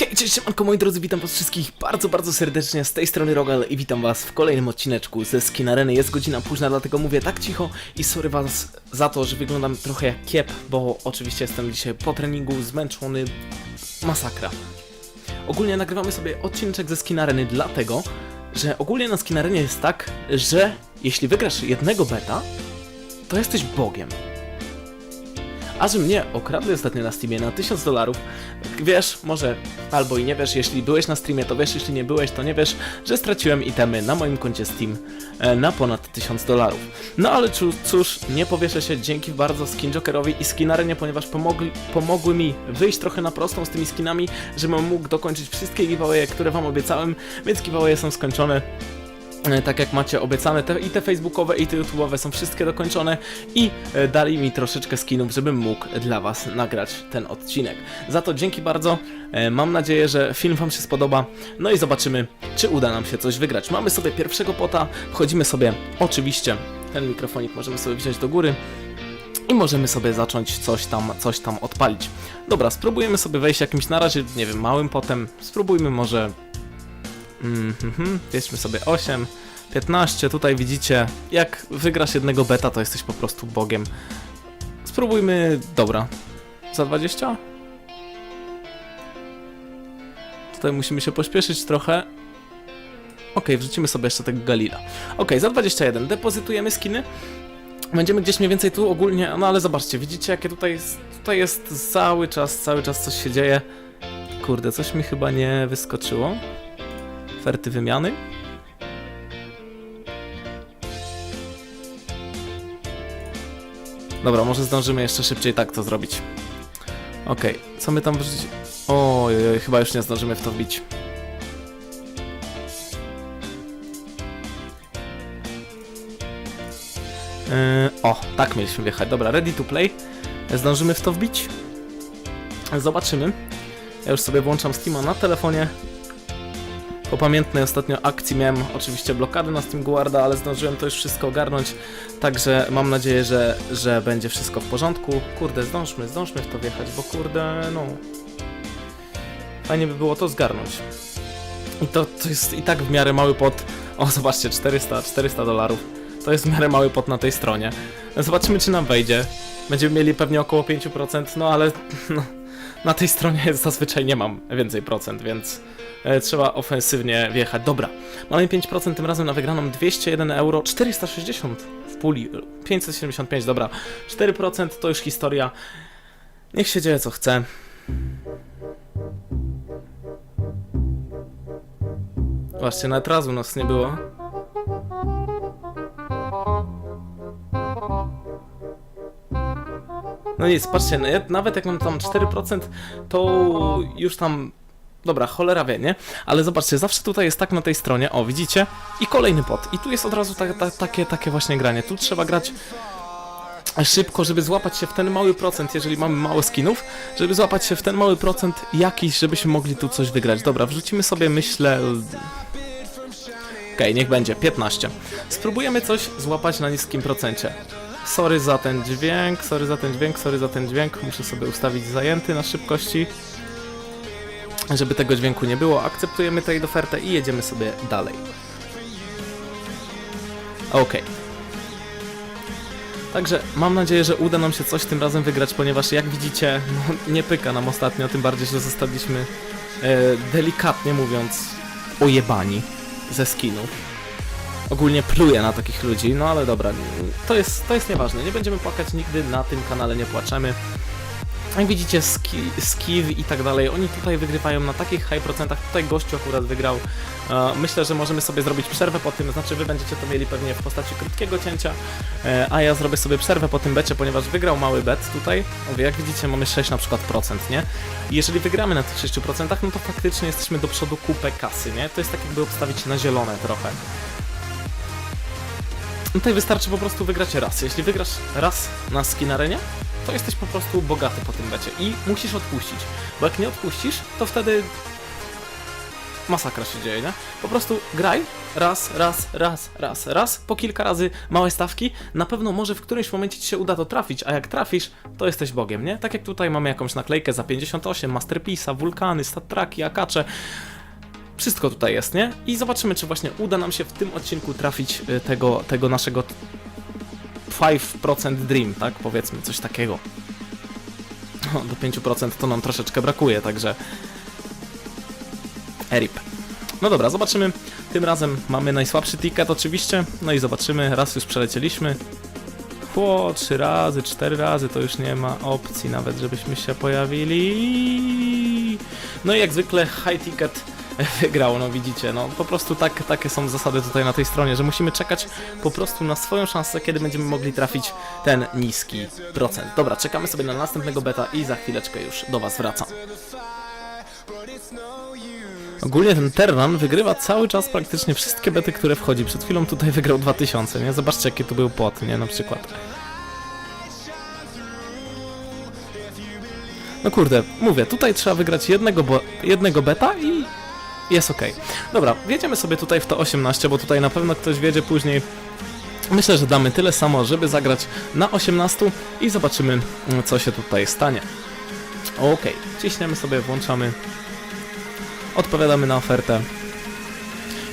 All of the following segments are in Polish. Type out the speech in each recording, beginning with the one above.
Hej, cześć, siemanko moi drodzy, witam was wszystkich bardzo, bardzo serdecznie z tej strony Rogal i witam was w kolejnym odcineczku ze Skin Areny. Jest godzina późna, dlatego mówię tak cicho i sorry was za to, że wyglądam trochę jak kiep, bo oczywiście jestem dzisiaj po treningu zmęczony, masakra. Ogólnie nagrywamy sobie odcineczek ze Skin Areny dlatego, że ogólnie na Skin Arenie jest tak, że jeśli wygrasz jednego beta, to jesteś bogiem. A że mnie okradli ostatnio na Steamie na 1000 dolarów, wiesz, może albo i nie wiesz, jeśli byłeś na streamie, to wiesz, jeśli nie byłeś, to nie wiesz, że straciłem itemy na moim koncie Steam e, na ponad 1000 dolarów. No ale cóż, nie powieszę się dzięki bardzo Skin Jokerowi i Skinarenie, ponieważ pomogli, pomogły mi wyjść trochę na prostą z tymi skinami, żebym mógł dokończyć wszystkie giveawaye, które wam obiecałem, więc giveawaye są skończone. E, tak jak macie obiecane, te, i te facebookowe, i te youtube'owe są wszystkie dokończone i e, dali mi troszeczkę skinów, żebym mógł dla was nagrać ten odcinek. Za to dzięki bardzo, e, mam nadzieję, że film wam się spodoba, no i zobaczymy, czy uda nam się coś wygrać. Mamy sobie pierwszego pota, wchodzimy sobie, oczywiście, ten mikrofonik możemy sobie wziąć do góry, i możemy sobie zacząć coś tam, coś tam odpalić. Dobra, spróbujemy sobie wejść jakimś na razie, nie wiem, małym potem. Spróbujmy może. Mhm, weźmy sobie 8, 15. Tutaj widzicie, jak wygrasz jednego beta, to jesteś po prostu bogiem. Spróbujmy. Dobra. Za 20? Tutaj musimy się pośpieszyć trochę. Okej, wrzucimy sobie jeszcze tego Galila. Okej, za 21 depozytujemy skiny. Będziemy gdzieś mniej więcej tu ogólnie, no ale zobaczcie, widzicie jakie tutaj jest, tutaj jest cały czas, cały czas coś się dzieje. Kurde, coś mi chyba nie wyskoczyło. Oferty wymiany. Dobra, może zdążymy jeszcze szybciej tak to zrobić. Okej, co my tam wrzucić? Oj, oj, oj, chyba już nie zdążymy w to wbić. Yy, o, tak mieliśmy wjechać. Dobra, ready to play. Zdążymy w to wbić? Zobaczymy. Ja już sobie włączam Steama na telefonie. Po pamiętnej ostatnio akcji miałem oczywiście blokady na Steam Guarda, ale zdążyłem to już wszystko ogarnąć, także mam nadzieję, że, że będzie wszystko w porządku. Kurde, zdążmy, zdążmy w to wjechać, bo kurde, no... Fajnie by było to zgarnąć. I to, to jest i tak w miarę mały pot. O, zobaczcie, 400, 400 dolarów. To jest w miarę mały pot na tej stronie. Zobaczymy, czy nam wejdzie. Będziemy mieli pewnie około 5%, no ale no, na tej stronie zazwyczaj nie mam więcej procent, więc trzeba ofensywnie wjechać. Dobra, mamy 5% tym razem na wygraną 201 euro, 460 w puli, 575, dobra. 4% to już historia. Niech się dzieje co chce. Właśnie, nawet razu nas nie było. No nic, patrzcie, nawet jak mam tam 4%, to już tam... Dobra, cholera wie, nie? Ale zobaczcie, zawsze tutaj jest tak na tej stronie, o widzicie? I kolejny pot. I tu jest od razu ta, ta, takie, takie właśnie granie. Tu trzeba grać szybko, żeby złapać się w ten mały procent, jeżeli mamy mało skinów, żeby złapać się w ten mały procent jakiś, żebyśmy mogli tu coś wygrać. Dobra, wrzucimy sobie, myślę... Okej, niech będzie, 15. Spróbujemy coś złapać na niskim procencie. Sorry za ten dźwięk, sorry za ten dźwięk, sorry za ten dźwięk. Muszę sobie ustawić zajęty na szybkości, żeby tego dźwięku nie było. Akceptujemy trade ofertę i jedziemy sobie dalej. Okej. Także mam nadzieję, że uda nam się coś tym razem wygrać, ponieważ jak widzicie, no, nie pyka nam ostatnio, tym bardziej, że zostaliśmy e, delikatnie mówiąc ojebani ze skinów. Ogólnie pluję na takich ludzi, no ale dobra, to jest, to jest nieważne, nie będziemy płakać nigdy, na tym kanale nie płaczemy. Jak widzicie, ski, Skiv i tak dalej, oni tutaj wygrywają na takich high procentach, tutaj gościu akurat wygrał. E, myślę, że możemy sobie zrobić przerwę po tym, znaczy wy będziecie to mieli pewnie w postaci krótkiego cięcia, e, a ja zrobię sobie przerwę po tym becie, ponieważ wygrał mały bet tutaj. Mówię, jak widzicie mamy 6 na przykład procent, nie? I jeżeli wygramy na tych 6%, no to faktycznie jesteśmy do przodu kupę kasy, nie? To jest tak jakby obstawić na zielone trochę. Tutaj wystarczy po prostu wygrać raz. Jeśli wygrasz raz na skin arenie, to jesteś po prostu bogaty po tym becie i musisz odpuścić. Bo jak nie odpuścisz, to wtedy masakra się dzieje, nie? Po prostu graj, raz, raz, raz, raz, raz, po kilka razy małe stawki, na pewno może w którymś momencie ci się uda to trafić, a jak trafisz, to jesteś bogiem, nie? Tak jak tutaj mamy jakąś naklejkę za 58, Masterpiece'a, Wulkany, Statraki, Akacze, wszystko tutaj jest, nie? I zobaczymy, czy właśnie uda nam się w tym odcinku trafić y, tego, tego naszego 5% Dream, tak? Powiedzmy, coś takiego. No, do 5% to nam troszeczkę brakuje, także... Erip. No dobra, zobaczymy. Tym razem mamy najsłabszy ticket oczywiście. No i zobaczymy, raz już przelecieliśmy. Chło, trzy razy, cztery razy, to już nie ma opcji nawet, żebyśmy się pojawili. No i jak zwykle high ticket wygrał, no widzicie, no po prostu tak, takie są zasady tutaj na tej stronie, że musimy czekać po prostu na swoją szansę, kiedy będziemy mogli trafić ten niski procent. Dobra, czekamy sobie na następnego beta i za chwileczkę już do Was wracam. Ogólnie ten Terran wygrywa cały czas praktycznie wszystkie bety, które wchodzi. Przed chwilą tutaj wygrał 2000, nie? Zobaczcie jaki tu był pot, nie? Na przykład. No kurde, mówię, tutaj trzeba wygrać jednego, jednego beta i jest ok. Dobra, wjedziemy sobie tutaj w to 18, bo tutaj na pewno ktoś wiedzie później. Myślę, że damy tyle samo, żeby zagrać na 18 i zobaczymy, mm, co się tutaj stanie. Ok, ciśniemy sobie, włączamy. Odpowiadamy na ofertę.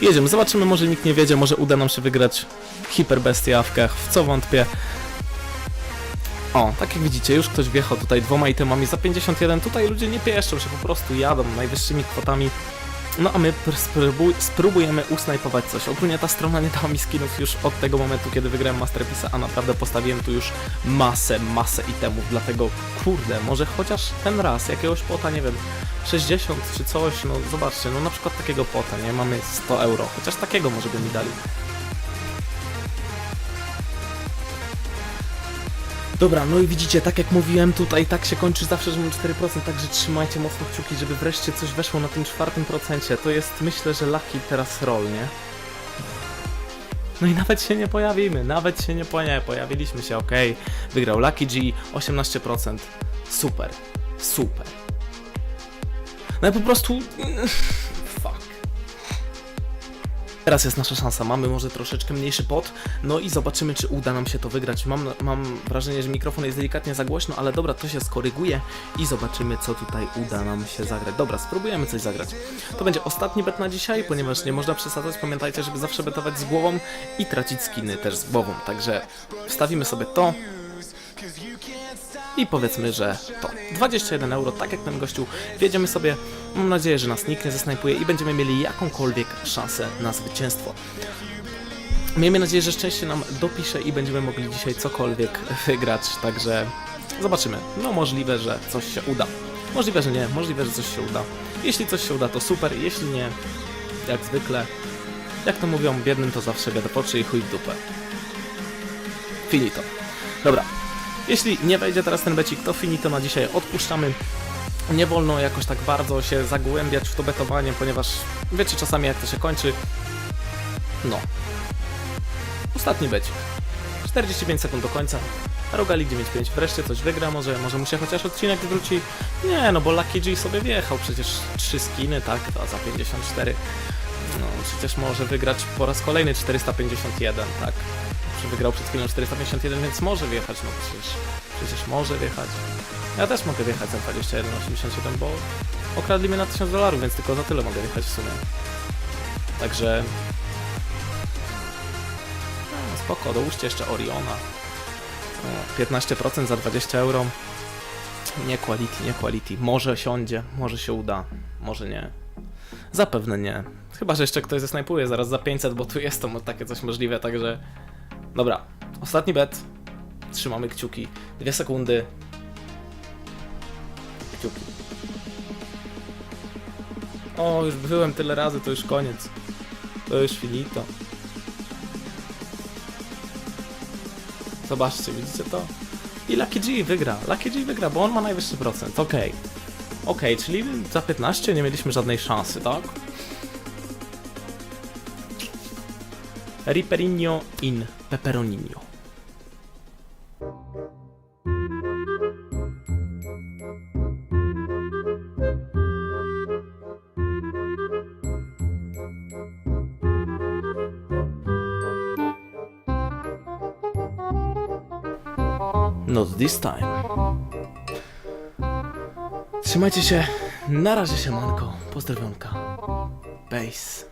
Jedziemy, zobaczymy, może nikt nie wiedzie, może uda nam się wygrać hiperbestiawkach, w co wątpię. O, tak jak widzicie, już ktoś wjechał tutaj dwoma itemami za 51. Tutaj ludzie nie pieszczą się, po prostu jadą najwyższymi kwotami. No a my pr- spróbuj, spróbujemy usnajpować coś. Ogólnie ta strona nie dała mi skinów już od tego momentu, kiedy wygrałem Masterpiece'a, a naprawdę postawiłem tu już masę, masę itemów, dlatego kurde, może chociaż ten raz jakiegoś pota, nie wiem, 60 czy coś, no zobaczcie, no na przykład takiego pota, nie, mamy 100 euro, chociaż takiego może by mi dali. Dobra, no i widzicie, tak jak mówiłem, tutaj tak się kończy zawsze, że mam 4%, także trzymajcie mocno kciuki, żeby wreszcie coś weszło na tym czwartym procencie. To jest, myślę, że Lucky teraz roll, nie? No i nawet się nie pojawimy, nawet się nie poja pojawiliśmy się, okej. Wygrał Lucky G, 18%. Super, super. No i po prostu... Teraz jest nasza szansa, mamy może troszeczkę mniejszy pot, no i zobaczymy, czy uda nam się to wygrać. Mam, mam wrażenie, że mikrofon jest delikatnie za głośno, ale dobra, to się skoryguje i zobaczymy, co tutaj uda nam się zagrać. Dobra, spróbujemy coś zagrać. To będzie ostatni bet na dzisiaj, ponieważ nie można przesadzać. Pamiętajcie, żeby zawsze betować z głową i tracić skiny też z głową. Także wstawimy sobie to. I powiedzmy, że to 21 euro, tak jak ten gościu. Wjedziemy sobie. Mam nadzieję, że nas nikt nie zasnajpuje i będziemy mieli jakąkolwiek szansę na zwycięstwo. Miejmy nadzieję, że szczęście nam dopisze i będziemy mogli dzisiaj cokolwiek wygrać, także zobaczymy. No możliwe, że coś się uda. Możliwe, że nie, możliwe, że coś się uda. Jeśli coś się uda, to super, jeśli nie, jak zwykle, jak to mówią, biednym to zawsze poczy i chuj w dupę. Finito. Dobra, jeśli nie wejdzie teraz ten becik, to finito na dzisiaj odpuszczamy. Nie wolno jakoś tak bardzo się zagłębiać w to betowanie, ponieważ wiecie czasami jak to się kończy. No. Ostatni becik. 45 sekund do końca. Rogali 9-5 wreszcie coś wygra, może, może mu się chociaż odcinek zwróci. Nie, no bo Lucky G sobie wjechał, przecież 3 skiny, tak, a za 54. No, przecież może wygrać po raz kolejny 451, tak. Wygrał przed chwilą 451, więc może wjechać, no przecież, przecież może wjechać. Ja też mogę wjechać za 21,87, bo okradli mnie na 1000 dolarów, więc tylko za tyle mogę wjechać w sumie. Także... No, spoko, dołóżcie jeszcze Oriona. O, 15% za 20 euro. Nie quality, nie quality. Może siądzie, może się uda, może nie. Zapewne nie. Chyba, że jeszcze ktoś zesnajpuje zaraz za 500, bo tu jest to takie coś możliwe, także... Dobra, ostatni bet. Trzymamy kciuki. Dwie sekundy. Kciuki. O, już byłem tyle razy, to już koniec. To już finito. Zobaczcie, widzicie to? I Lucky G wygra. Lucky G wygra, bo on ma najwyższy procent. Okej. Okej, czyli za 15 nie mieliśmy żadnej szansy, tak? Riperinho in Peperoninho. Not this time. Trzymajcie się. Na razie się, manko. Pozdrowionka. Base.